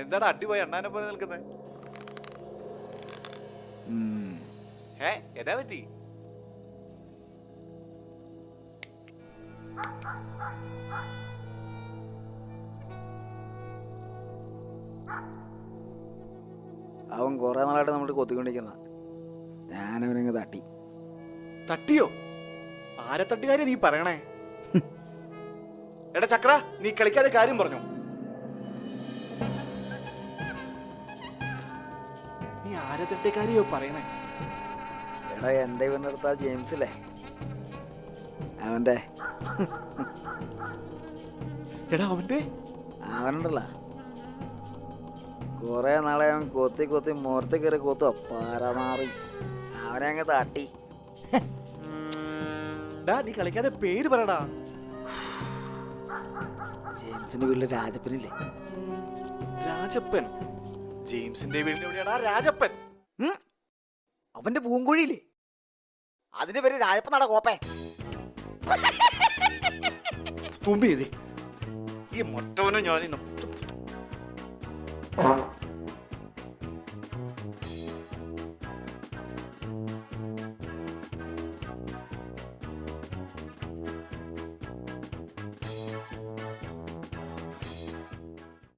എന്താടാ അടിപോയി അണ്ണാനെ പോലെ നിൽക്കുന്നത് ഏ എന്താ പറ്റി? അവൻ കൊറേ നാളായിട്ട് നമ്മൾ കൊത്തിക്കൊണ്ടിരിക്കുന്ന. ഞാനവനങ്ങ് തട്ടി. തട്ടിയോ? ആരെ നീ പറയണേ? എടാ ചക്ര നീ കളിക്കാതെ കാര്യം പറഞ്ഞു. നീ ആരെ പറയണേ? എടാ എന്റെ ആ ജെയിംസില്ലേ? അവന്റെ എടാ അവന്റെ? അവനുണ്ടല്ല. കുറെ നാളെ അവൻ കൊത്തി കൊത്തി മുറത്ത് കയറി കൊത്തുക പരമാറി അവനെ അങ്ങ് തട്ടി. ഡാ നീ കളിക്കാതെ പേര് പറയടാ. ജെയിംസിന്റെ വീട്ടിൽ രാജപ്പനില്ലേ? രാജപ്പൻ. ജെയിംസിന്റെ വീട്ടിൽ ആ രാജപ്പൻ? അവന്റെ പൂങ്കുഴിയില്ലേ? അതിന്റെ പേര് രാജപ്പൻ നട കോപ്പേ തുമ്പി ഈ മൊട്ടവനും ഞാനിന്നും